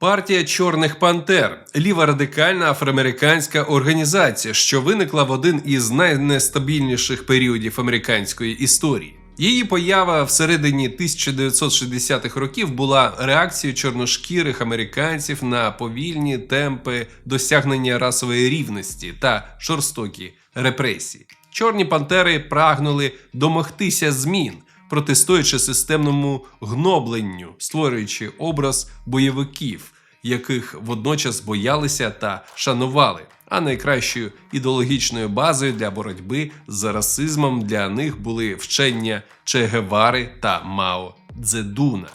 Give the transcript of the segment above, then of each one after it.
Партія Чорних Пантер ліва радикальна афроамериканська організація, що виникла в один із найнестабільніших періодів американської історії. Її поява всередині 1960-х років була реакцією чорношкірих американців на повільні темпи досягнення расової рівності та жорстокі репресії. Чорні пантери прагнули домогтися змін, протистоячи системному гнобленню, створюючи образ бойовиків, яких водночас боялися та шанували. А найкращою ідеологічною базою для боротьби з расизмом для них були вчення Че Гевари та Мао Цзедуна.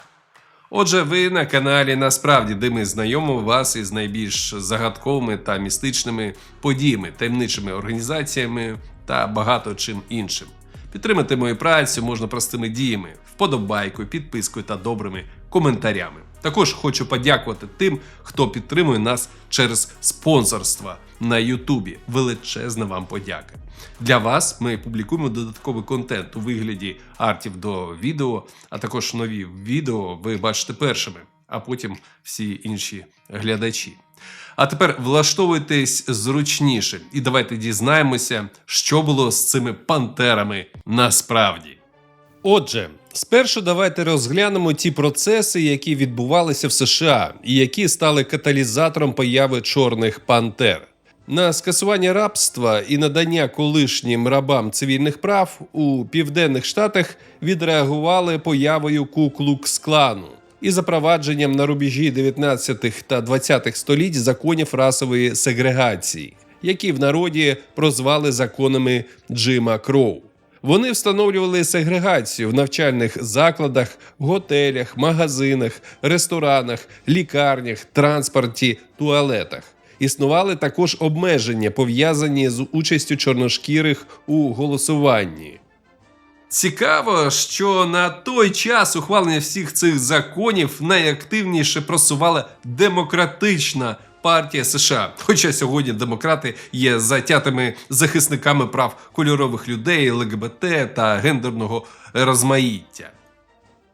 Отже, ви на каналі насправді, де ми знайомимо вас із найбільш загадковими та містичними подіями, таємничими організаціями та багато чим іншим. Підтримати мою працю можна простими діями, вподобайкою, підпискою та добрими коментарями. Також хочу подякувати тим, хто підтримує нас через спонсорство на Ютубі. Величезна вам подяка. Для вас ми публікуємо додатковий контент у вигляді артів до відео, а також нові відео ви бачите першими, а потім всі інші глядачі. А тепер влаштовуйтесь зручніше і давайте дізнаємося, що було з цими пантерами насправді. Отже, спершу давайте розглянемо ті процеси, які відбувалися в США, і які стали каталізатором появи чорних пантер. На скасування рабства і надання колишнім рабам цивільних прав у південних штатах відреагували появою Ку-Клукс-клану і запровадженням на рубежі 19 та 20 століть законів расової сегрегації, які в народі прозвали законами Джима Кроу. Вони встановлювали сегрегацію в навчальних закладах, готелях, магазинах, ресторанах, лікарнях, транспорті, туалетах. Існували також обмеження, пов'язані з участю чорношкірих у голосуванні. Цікаво, що на той час ухвалення всіх цих законів найактивніше просувала демократична партія США. Хоча сьогодні демократи є затятими захисниками прав кольорових людей, ЛГБТ та гендерного розмаїття.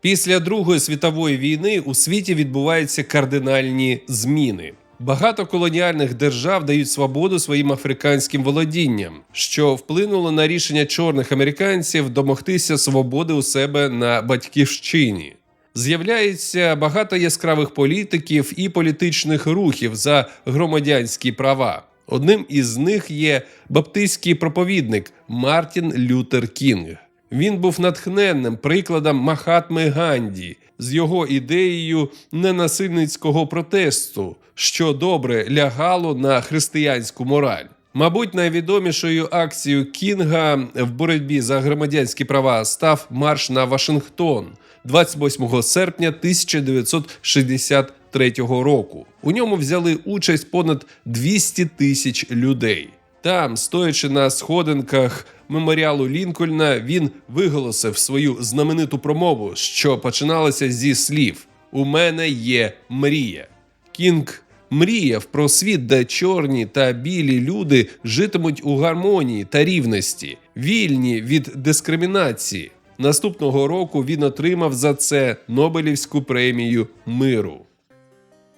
Після Другої світової війни у світі відбуваються кардинальні зміни. Багато колоніальних держав дають свободу своїм африканським володінням, що вплинуло на рішення чорних американців домогтися свободи у себе на батьківщині. З'являється багато яскравих політиків і політичних рухів за громадянські права. Одним із них є баптистський проповідник Мартін Лютер Кінг. Він був натхненним прикладом Махатми Ганді з його ідеєю ненасильницького протесту, що добре лягало на християнську мораль. Мабуть, найвідомішою акцією Кінга в боротьбі за громадянські права став марш на Вашингтон 28 серпня 1963 року. У ньому взяли участь понад 200 тисяч людей. Там, стоячи на сходинках меморіалу Лінкольна, він виголосив свою знамениту промову, що починалася зі слів: У мене є мрія. Кінг мріяв про світ, де чорні та білі люди житимуть у гармонії та рівності, вільні від дискримінації. Наступного року він отримав за це Нобелівську премію миру.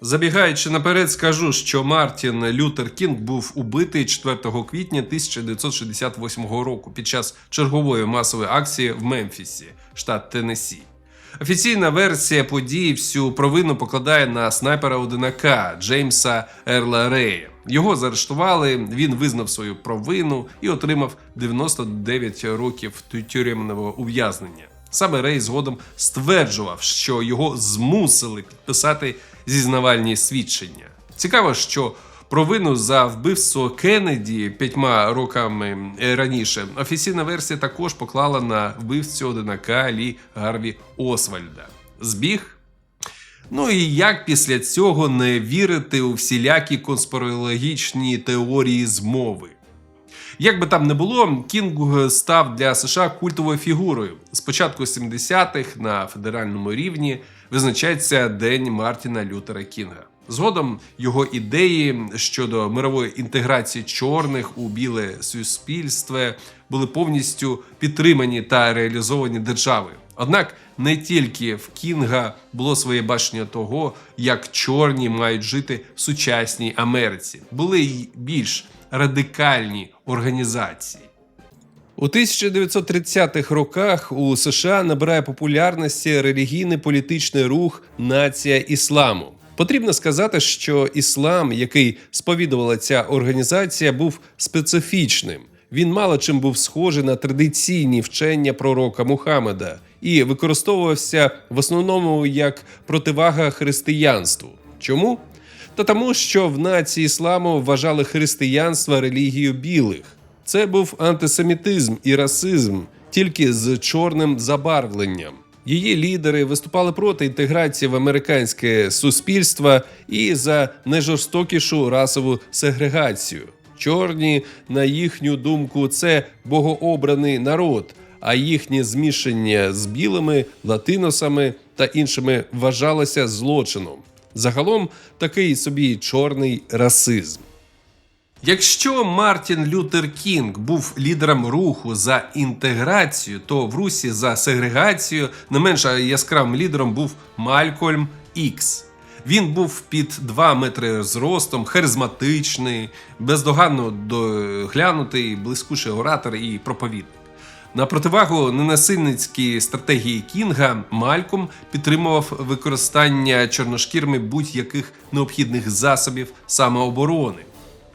Забігаючи наперед, скажу, що Мартін Лютер Кінг був убитий 4 квітня 1968 року під час чергової масової акції в Мемфісі, штат Теннессі. Офіційна версія події всю провину покладає на снайпера одинака Джеймса Ерла Рея. Його заарештували, він визнав свою провину і отримав 99 років тюремного ув'язнення. Саме Рей згодом стверджував, що його змусили підписати зізнавальні свідчення. Цікаво, що провину за вбивство Кеннеді п'ятьма роками раніше офіційна версія також поклала на вбивцю одинака Лі Гарві Освальда. Збіг. Ну і як після цього не вірити у всілякі конспірологічні теорії змови? Як би там не було, Кінг став для США культовою фігурою. З початку 70-х на федеральному рівні визначається День Мартіна Лютера Кінга. Згодом його ідеї щодо мирової інтеграції чорних у біле суспільство були повністю підтримані та реалізовані державою. Однак не тільки в Кінга було своє бачення того, як чорні мають жити в сучасній Америці, були й більш радикальні організації. У 1930-х роках у США набирає популярності релігійний політичний рух Нація Ісламу. Потрібно сказати, що іслам, який сповідувала ця організація, був специфічним. Він мало чим був схожий на традиційні вчення пророка Мухаммеда і використовувався в основному як противага християнству. Чому? Та тому, що в нації ісламу вважали християнство релігією білих. Це був антисемітизм і расизм, тільки з чорним забарвленням. Її лідери виступали проти інтеграції в американське суспільство і за найжорстокішу расову сегрегацію. Чорні, на їхню думку, це богообраний народ, а їхнє змішання з білими, латиносами та іншими вважалося злочином. Загалом такий собі чорний расизм. Якщо Мартін Лютер Кінг був лідером руху за інтеграцію, то в Русі за сегрегацію не менш яскравим лідером був Малькольм Ікс. Він був під 2 метри зростом, харизматичний, бездоганно доглянутий, блискучий оратор і проповідник. На противагу ненасильницькій стратегії Кінга Мальком підтримував використання чорношкірми будь-яких необхідних засобів самооборони.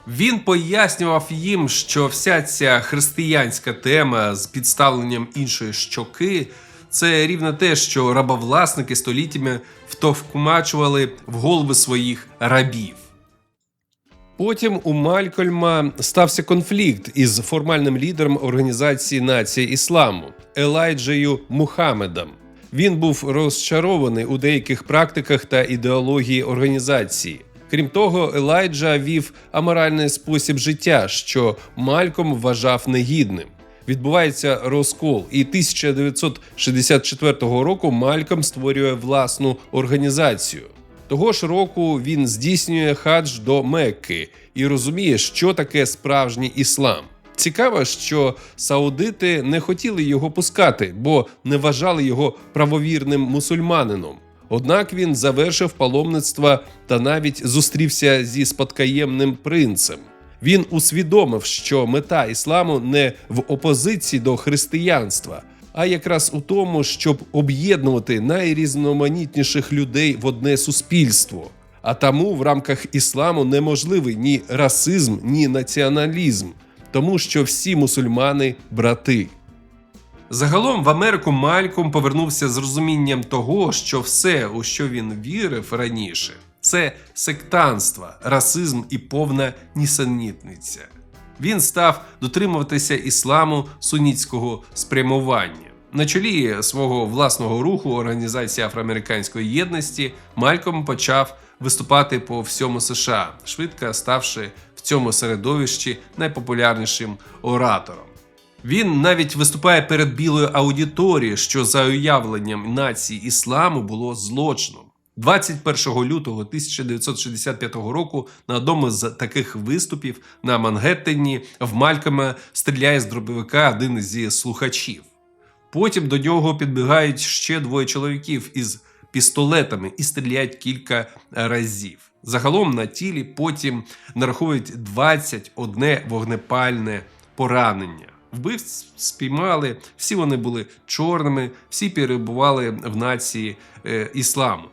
Він пояснював їм, що вся ця християнська тема з підставленням іншої щоки це рівно те, що рабовласники століттями втовкмачували в голови своїх рабів. Потім у Малькольма стався конфлікт із формальним лідером організації нації ісламу Елайджею Мухаммедом. Він був розчарований у деяких практиках та ідеології організації. Крім того, Елайджа вів аморальний спосіб життя, що Мальком вважав негідним. Відбувається розкол, і 1964 року Мальком створює власну організацію. Того ж року він здійснює хадж до Мекки і розуміє, що таке справжній іслам. Цікаво, що саудити не хотіли його пускати, бо не вважали його правовірним мусульманином. Однак він завершив паломництво та навіть зустрівся зі спадкоємним принцем. Він усвідомив, що мета ісламу не в опозиції до християнства, а якраз у тому, щоб об'єднувати найрізноманітніших людей в одне суспільство. А тому в рамках ісламу неможливий ні расизм, ні націоналізм, тому що всі мусульмани брати. Загалом в Америку Мальком повернувся з розумінням того, що все, у що він вірив раніше, це сектанство, расизм і повна нісенітниця. Він став дотримуватися ісламу сунітського спрямування. На чолі свого власного руху Організації Афроамериканської єдності Мальком почав виступати по всьому США, швидко ставши в цьому середовищі найпопулярнішим оратором. Він навіть виступає перед білою аудиторією, що за уявленням нації ісламу було злочином. 21 лютого 1965 року на одному з таких виступів на Мангеттені в Малькома стріляє з дробовика один зі слухачів. Потім до нього підбігають ще двоє чоловіків із пістолетами і стріляють кілька разів. Загалом на тілі потім нараховують 21 вогнепальне поранення. Вбивць спіймали, всі вони були чорними, всі перебували в нації е, ісламу.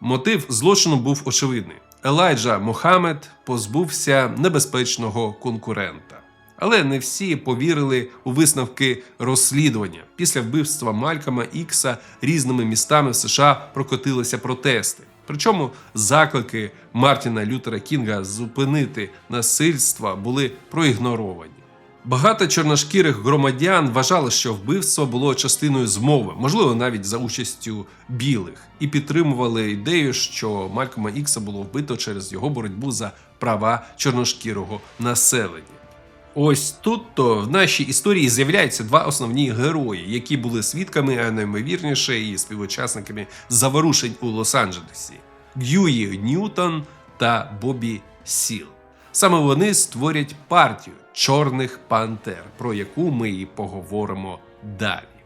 Мотив злочину був очевидний. Елайджа Мохамед позбувся небезпечного конкурента. Але не всі повірили у висновки розслідування. Після вбивства Малькома Ікса різними містами в США прокотилися протести. Причому заклики Мартіна Лютера Кінга зупинити насильство були проігноровані. Багато чорношкірих громадян вважали, що вбивство було частиною змови, можливо, навіть за участю білих, і підтримували ідею, що Малькома Ікса було вбито через його боротьбу за права чорношкірого населення. Ось тут то в нашій історії з'являються два основні герої, які були свідками, а наймовірніше, і співучасниками заворушень у Лос-Анджелесі. Г'юї Ньютон та Бобі Сіл. Саме вони створять партію Чорних Пантер, про яку ми і поговоримо далі.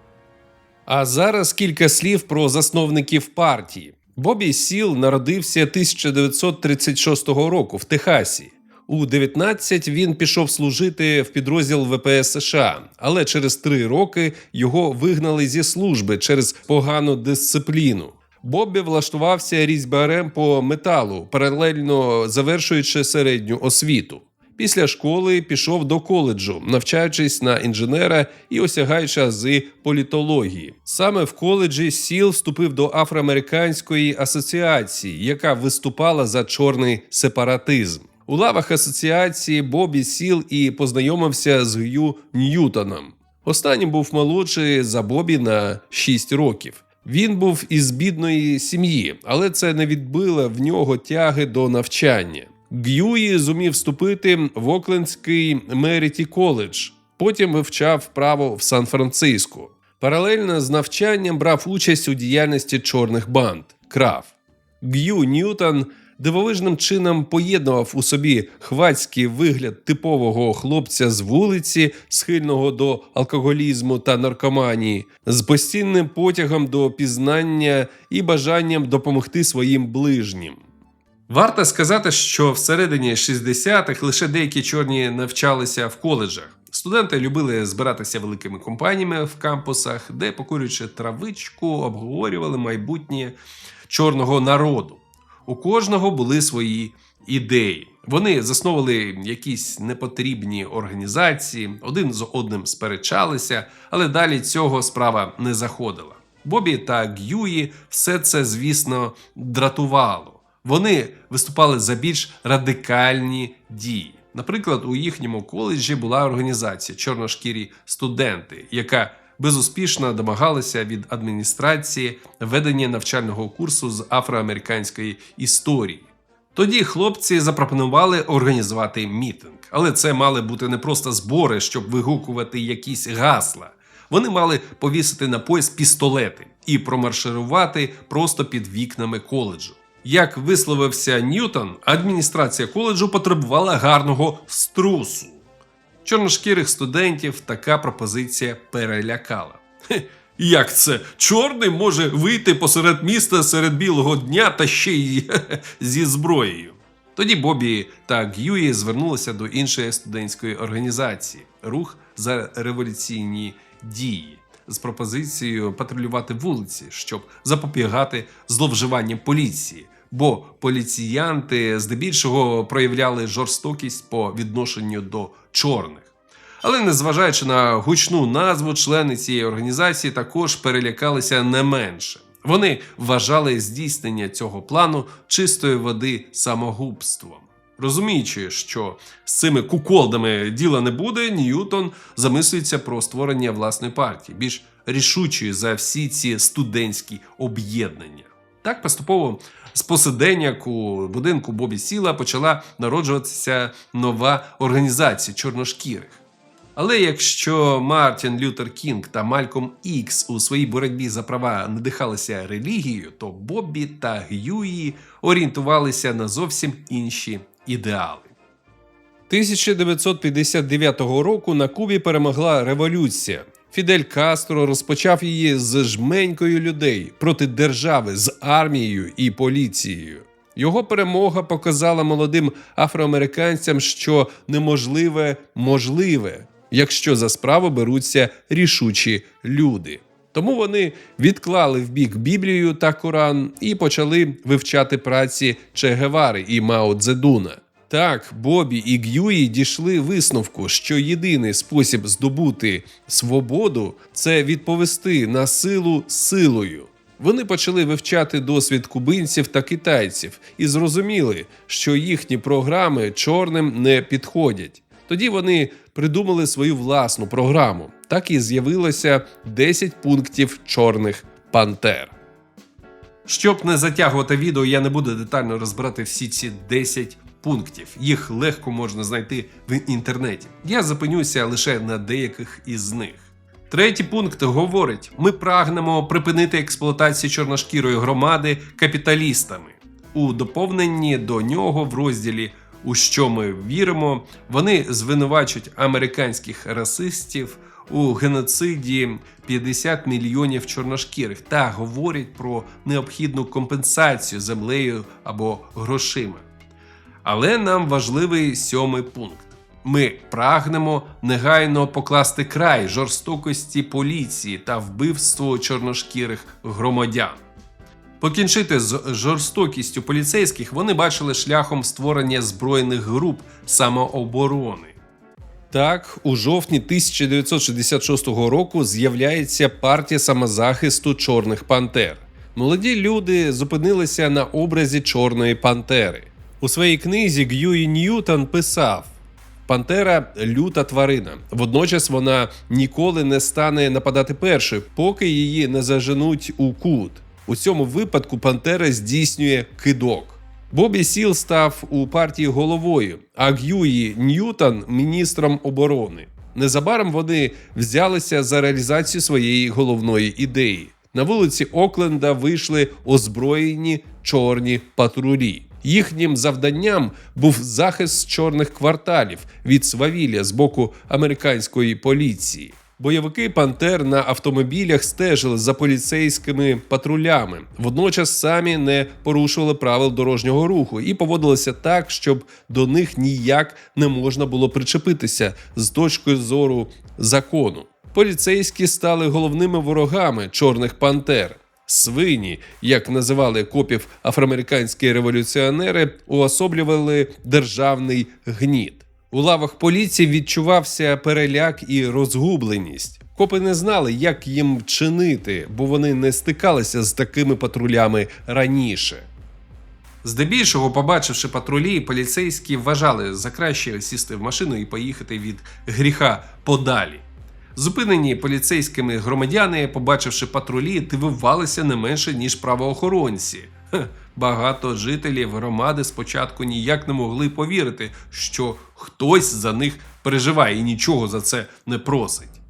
А зараз кілька слів про засновників партії. Бобі Сіл народився 1936 року в Техасі. У 19 він пішов служити в підрозділ ВПС США, але через три роки його вигнали зі служби через погану дисципліну. Бобі влаштувався різьбарем по металу, паралельно завершуючи середню освіту. Після школи пішов до коледжу, навчаючись на інженера і осягаючи ази політології. Саме в коледжі Сіл вступив до Афроамериканської асоціації, яка виступала за чорний сепаратизм. У лавах асоціації Бобі Сіл і познайомився з Г'ю Ньютоном. Останній був молодший за Бобі на 6 років. Він був із бідної сім'ї, але це не відбило в нього тяги до навчання. Г'юї зумів вступити в Оклендський Меріті коледж, потім вивчав право в Сан-Франциско. Паралельно з навчанням брав участь у діяльності чорних банд крав. Г'ю Ньютон дивовижним чином поєднував у собі хвацький вигляд типового хлопця з вулиці, схильного до алкоголізму та наркоманії, з постійним потягом до пізнання і бажанням допомогти своїм ближнім. Варто сказати, що всередині 60-х лише деякі чорні навчалися в коледжах. Студенти любили збиратися великими компаніями в кампусах, де, покурюючи травичку, обговорювали майбутнє чорного народу. У кожного були свої ідеї. Вони засновували якісь непотрібні організації, один з одним сперечалися, але далі цього справа не заходила. Бобі та Г'юї все це, звісно, дратувало. Вони виступали за більш радикальні дії. Наприклад, у їхньому коледжі була організація Чорношкірі студенти, яка безуспішно домагалася від адміністрації ведення навчального курсу з афроамериканської історії. Тоді хлопці запропонували організувати мітинг, але це мали бути не просто збори, щоб вигукувати якісь гасла. Вони мали повісити на пояс пістолети і промарширувати просто під вікнами коледжу. Як висловився Ньютон, адміністрація коледжу потребувала гарного струсу. Чорношкірих студентів така пропозиція перелякала. Як це? Чорний може вийти посеред міста серед білого дня та ще й зі зброєю. Тоді Бобі та Г'юї звернулися до іншої студентської організації Рух за революційні дії з пропозицією патрулювати вулиці, щоб запобігати зловживанням поліції. Бо поліціянти здебільшого проявляли жорстокість по відношенню до чорних. Але незважаючи на гучну назву, члени цієї організації також перелякалися не менше. Вони вважали здійснення цього плану чистої води самогубством. Розуміючи, що з цими куколдами діла не буде, Ньютон замислюється про створення власної партії, більш рішучої за всі ці студентські об'єднання. Так поступово з посиденняк у будинку Бобі Сіла почала народжуватися нова організація чорношкірих. Але якщо Мартін Лютер Кінг та Мальком Ікс у своїй боротьбі за права надихалися релігією, то Боббі та Г'юї орієнтувалися на зовсім інші ідеали. 1959 року на Кубі перемогла революція. Фідель Кастро розпочав її з жменькою людей проти держави з армією і поліцією. Його перемога показала молодим афроамериканцям, що неможливе можливе, якщо за справу беруться рішучі люди. Тому вони відклали в бік Біблію та Коран і почали вивчати праці Че Гевари і Мао Цзедуна. Так, Бобі і Г'юї дійшли висновку, що єдиний спосіб здобути свободу це відповісти на силу силою. Вони почали вивчати досвід кубинців та китайців і зрозуміли, що їхні програми чорним не підходять. Тоді вони придумали свою власну програму. Так і з'явилося 10 пунктів чорних пантер. Щоб не затягувати відео, я не буду детально розбирати всі ці 10 пунктів. Їх легко можна знайти в інтернеті. Я зупинюся лише на деяких із них. Третій пункт говорить: ми прагнемо припинити експлуатацію чорношкірої громади капіталістами. У доповненні до нього в розділі У що ми віримо, вони звинувачують американських расистів у геноциді 50 мільйонів чорношкірих та говорять про необхідну компенсацію землею або грошима. Але нам важливий сьомий пункт. Ми прагнемо негайно покласти край жорстокості поліції та вбивству чорношкірих громадян. Покінчити з жорстокістю поліцейських вони бачили шляхом створення збройних груп самооборони. Так, у жовтні 1966 року з'являється партія самозахисту Чорних Пантер. Молоді люди зупинилися на образі Чорної Пантери. У своїй книзі Г'юї Ньютон писав: Пантера люта тварина. Водночас вона ніколи не стане нападати першою, поки її не заженуть у кут. У цьому випадку Пантера здійснює кидок. Бобі Сіл став у партії головою, а Г'юї Ньютон міністром оборони. Незабаром вони взялися за реалізацію своєї головної ідеї. На вулиці Окленда вийшли озброєні чорні патрулі. Їхнім завданням був захист чорних кварталів від свавілля з боку американської поліції. Бойовики Пантер на автомобілях стежили за поліцейськими патрулями, водночас самі не порушували правил дорожнього руху і поводилися так, щоб до них ніяк не можна було причепитися з точки зору закону. Поліцейські стали головними ворогами чорних пантер. Свині, як називали копів афроамериканські революціонери, уособлювали державний гніт. У лавах поліції відчувався переляк і розгубленість. Копи не знали, як їм чинити, бо вони не стикалися з такими патрулями раніше. Здебільшого, побачивши патрулі, поліцейські вважали за краще сісти в машину і поїхати від гріха подалі. Зупинені поліцейськими громадяни, побачивши патрулі, дивувалися не менше ніж правоохоронці. Багато жителів громади спочатку ніяк не могли повірити, що хтось за них переживає і нічого за це не просить.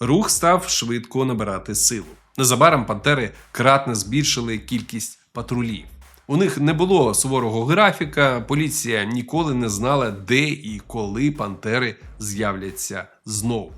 Рух став швидко набирати силу. Незабаром пантери кратно збільшили кількість патрулів. У них не було суворого графіка, поліція ніколи не знала, де і коли пантери з'являться знову.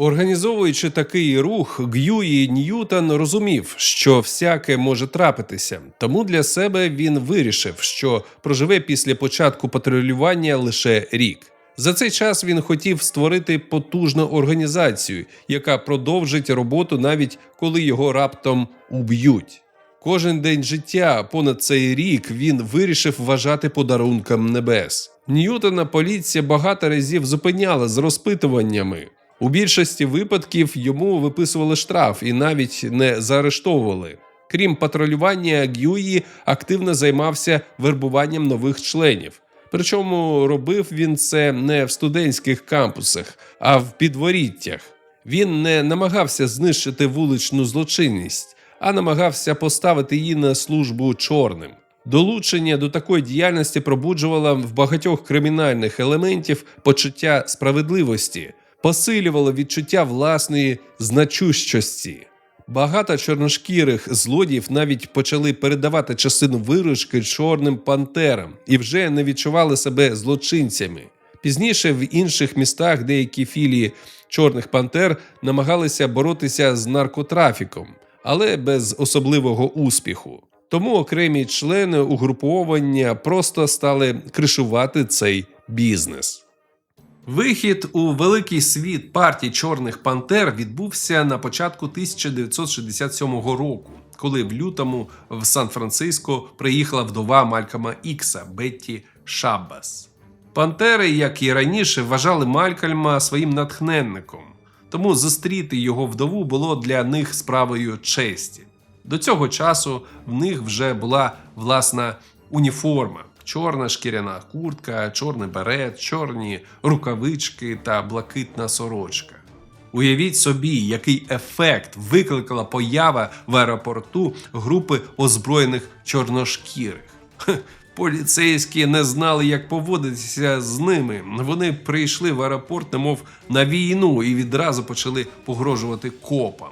Організовуючи такий рух, Г'юї Ньютон розумів, що всяке може трапитися, тому для себе він вирішив, що проживе після початку патрулювання лише рік. За цей час він хотів створити потужну організацію, яка продовжить роботу навіть коли його раптом уб'ють. Кожен день життя понад цей рік він вирішив вважати подарунком небес. Ньютона поліція багато разів зупиняла з розпитуваннями. У більшості випадків йому виписували штраф і навіть не заарештовували. Крім патрулювання, Г'юї активно займався вербуванням нових членів. Причому робив він це не в студентських кампусах, а в підворіттях. Він не намагався знищити вуличну злочинність, а намагався поставити її на службу чорним. Долучення до такої діяльності пробуджувало в багатьох кримінальних елементів почуття справедливості, посилювало відчуття власної значущості. Багато чорношкірих злодіїв навіть почали передавати частину виручки чорним пантерам і вже не відчували себе злочинцями. Пізніше в інших містах деякі філії чорних пантер намагалися боротися з наркотрафіком, але без особливого успіху. Тому окремі члени угруповання просто стали кришувати цей бізнес. Вихід у великий світ партії Чорних Пантер відбувся на початку 1967 року, коли в лютому в Сан-Франциско приїхала вдова Малькома Ікса Бетті Шаббас. Пантери, як і раніше, вважали Малькольма своїм натхненником, тому зустріти його вдову було для них справою честі. До цього часу в них вже була власна уніформа. Чорна шкіряна куртка, чорний берет, чорні рукавички та блакитна сорочка. Уявіть собі, який ефект викликала поява в аеропорту групи озброєних чорношкірих. Поліцейські не знали, як поводитися з ними. Вони прийшли в аеропорт, немов на війну, і відразу почали погрожувати копам.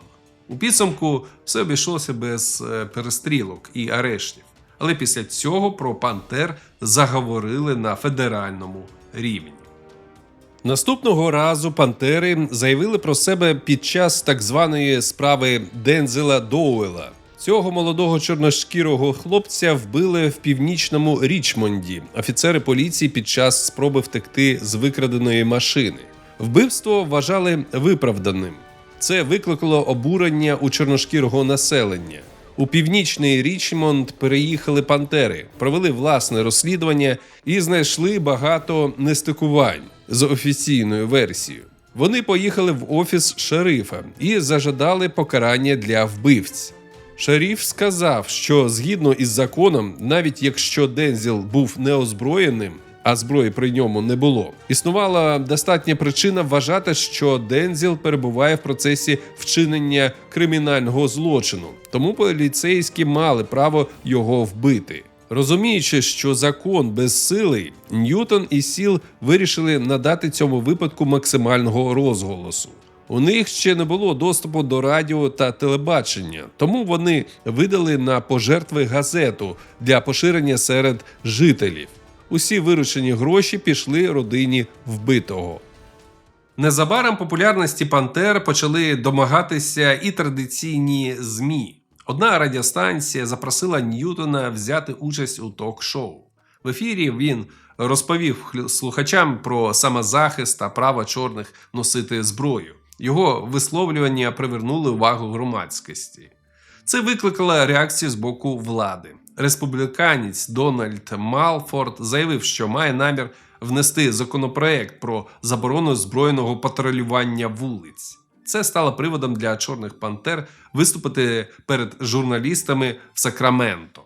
У підсумку все обійшлося без е, перестрілок і арештів. Але після цього про пантер заговорили на федеральному рівні. Наступного разу пантери заявили про себе під час так званої справи Дензела Доуела. Цього молодого чорношкірого хлопця вбили в північному Річмонді офіцери поліції під час спроби втекти з викраденої машини. Вбивство вважали виправданим. Це викликало обурення у чорношкірого населення. У північний Річмонд переїхали пантери, провели власне розслідування і знайшли багато нестикувань з офіційною версією. Вони поїхали в офіс шерифа і зажадали покарання для вбивць. Шеріф сказав, що згідно із законом, навіть якщо Дензіл був неозброєним, а зброї при ньому не було, існувала достатня причина вважати, що Дензіл перебуває в процесі вчинення кримінального злочину, тому поліцейські мали право його вбити. Розуміючи, що закон безсилий, Ньютон і Сіл вирішили надати цьому випадку максимального розголосу. У них ще не було доступу до радіо та телебачення, тому вони видали на пожертви газету для поширення серед жителів. Усі виручені гроші пішли родині вбитого. Незабаром популярності Пантер почали домагатися і традиційні ЗМІ. Одна радіостанція запросила Ньютона взяти участь у ток-шоу. В ефірі він розповів слухачам про самозахист та право чорних носити зброю. Його висловлювання привернули увагу громадськості. Це викликало реакцію з боку влади. Республіканець Дональд Малфорд заявив, що має намір внести законопроект про заборону збройного патрулювання вулиць. Це стало приводом для чорних пантер виступити перед журналістами в Сакраменто.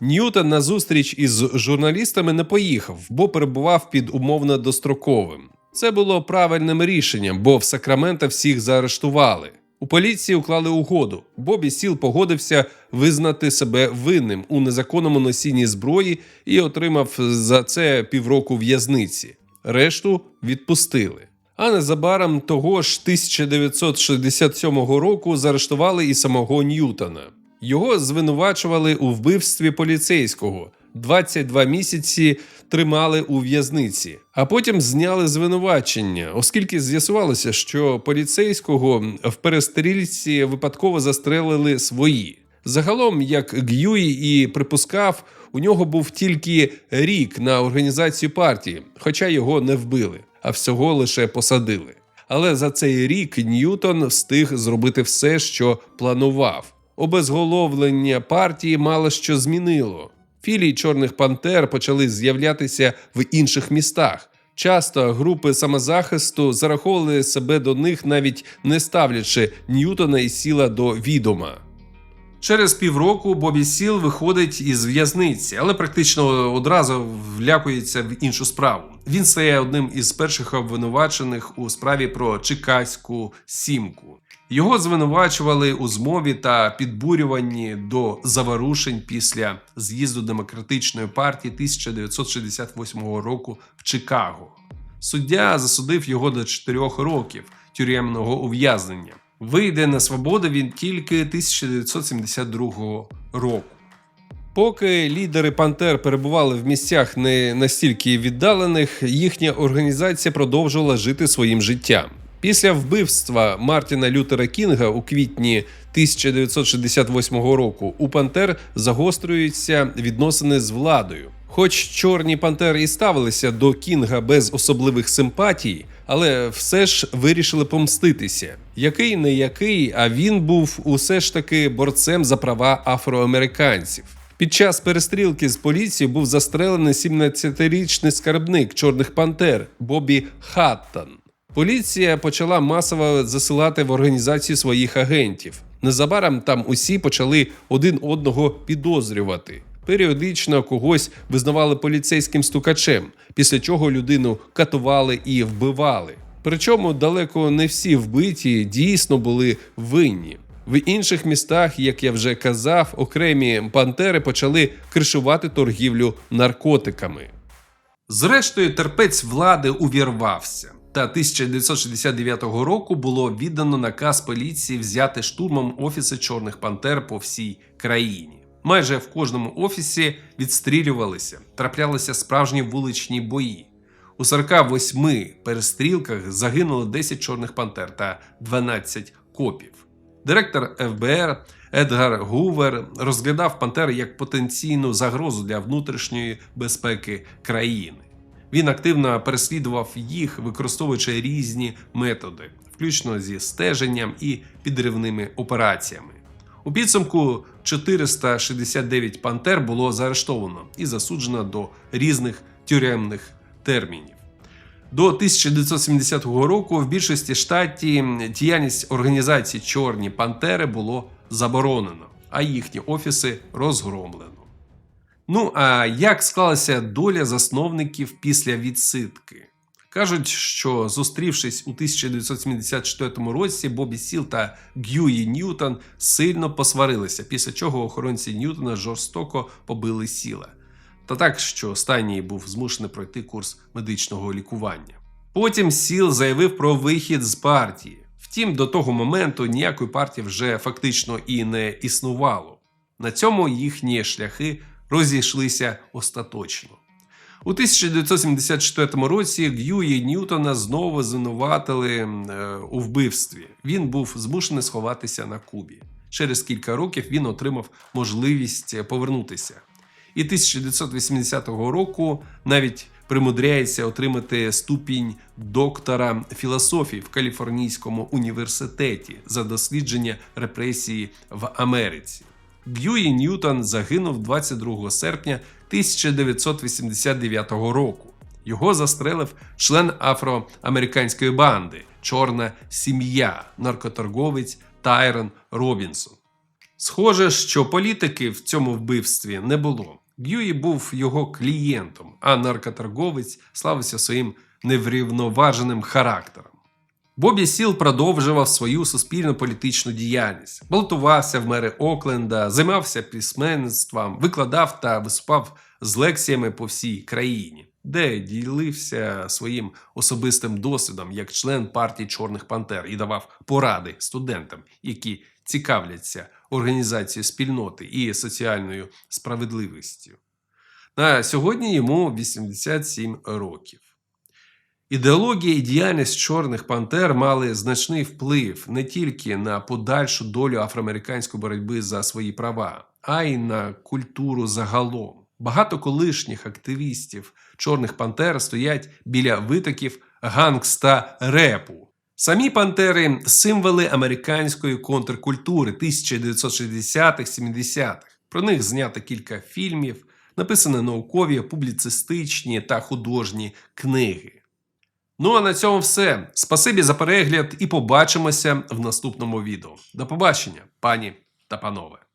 Ньютон на зустріч із журналістами не поїхав, бо перебував під умовно достроковим. Це було правильним рішенням, бо в Сакраменто всіх заарештували. У поліції уклали угоду. Бобі Сіл погодився визнати себе винним у незаконному носінні зброї і отримав за це півроку в'язниці. Решту відпустили. А незабаром того ж 1967 року заарештували і самого Ньютона. Його звинувачували у вбивстві поліцейського. 22 місяці тримали у в'язниці, а потім зняли звинувачення, оскільки з'ясувалося, що поліцейського в перестрільці випадково застрелили свої. Загалом, як Г'юї і припускав, у нього був тільки рік на організацію партії, хоча його не вбили, а всього лише посадили. Але за цей рік Ньютон встиг зробити все, що планував. Обезголовлення партії мало що змінило. Філії чорних пантер почали з'являтися в інших містах. Часто групи самозахисту зараховували себе до них, навіть не ставлячи Ньютона і сіла до відома. Через півроку Бобі Сіл виходить із в'язниці, але практично одразу влякується в іншу справу. Він стає одним із перших обвинувачених у справі про Чикаську сімку. Його звинувачували у змові та підбурюванні до заворушень після з'їзду демократичної партії 1968 року в Чикаго. Суддя засудив його до 4 років тюремного ув'язнення. Вийде на свободу він тільки 1972 року. Поки лідери Пантер перебували в місцях не настільки віддалених, їхня організація продовжувала жити своїм життям. Після вбивства Мартіна Лютера Кінга у квітні 1968 року у Пантер загострюються відносини з владою. Хоч чорні пантери і ставилися до Кінга без особливих симпатій, але все ж вирішили помститися. Який не який, а він був усе ж таки борцем за права афроамериканців. Під час перестрілки з поліцією був застрелений 17-річний скарбник чорних пантер Бобі Хаттон. Поліція почала масово засилати в організацію своїх агентів. Незабаром там усі почали один одного підозрювати. Періодично когось визнавали поліцейським стукачем, після чого людину катували і вбивали. Причому далеко не всі вбиті дійсно були винні. В інших містах, як я вже казав, окремі пантери почали кришувати торгівлю наркотиками. Зрештою, терпець влади увірвався. Та 1969 року було віддано наказ поліції взяти штурмом офіси Чорних Пантер по всій країні. Майже в кожному офісі відстрілювалися, траплялися справжні вуличні бої. У 48 перестрілках загинуло 10 чорних пантер та 12 копів. Директор ФБР Едгар Гувер розглядав пантери як потенційну загрозу для внутрішньої безпеки країни. Він активно переслідував їх, використовуючи різні методи, включно зі стеженням і підривними операціями. У підсумку 469 пантер було заарештовано і засуджено до різних тюремних термінів. До 1970 року в більшості штатів діяльність організації Чорні Пантери було заборонено, а їхні офіси розгромлено. Ну а як склалася доля засновників після відсидки? Кажуть, що зустрівшись у 1974 році, Бобі Сіл та Г'юї Ньютон сильно посварилися, після чого охоронці Ньютона жорстоко побили сіла. Та так, що останній був змушений пройти курс медичного лікування. Потім Сіл заявив про вихід з партії. Втім, до того моменту ніякої партії вже фактично і не існувало. На цьому їхні шляхи розійшлися остаточно. У 1974 році Г'юї Ньютона знову звинуватили е, у вбивстві. Він був змушений сховатися на Кубі. Через кілька років він отримав можливість повернутися. І 1980 року навіть примудряється отримати ступінь доктора філософії в Каліфорнійському університеті за дослідження репресії в Америці. Б'юї Ньютон загинув 22 серпня 1989 року. Його застрелив член афроамериканської банди Чорна сім'я, наркоторговець Тайрон Робінсон. Схоже, що політики в цьому вбивстві не було. Б'юї був його клієнтом, а наркоторговець славився своїм неврівноваженим характером. Бобі Сіл продовжував свою суспільну політичну діяльність, балотувався в мери Окленда, займався письменництвом, викладав та виступав з лекціями по всій країні, де ділився своїм особистим досвідом як член партії Чорних Пантер і давав поради студентам, які цікавляться організацією спільноти і соціальною справедливістю. На сьогодні йому 87 років. Ідеологія і діяльність чорних пантер мали значний вплив не тільки на подальшу долю афроамериканської боротьби за свої права, а й на культуру загалом. Багато колишніх активістів чорних пантер стоять біля витоків гангста репу. Самі пантери символи американської контркультури 1960-70-х. Про них знято кілька фільмів, написані наукові, публіцистичні та художні книги. Ну а на цьому все. Спасибі за перегляд і побачимося в наступному відео. До побачення, пані та панове.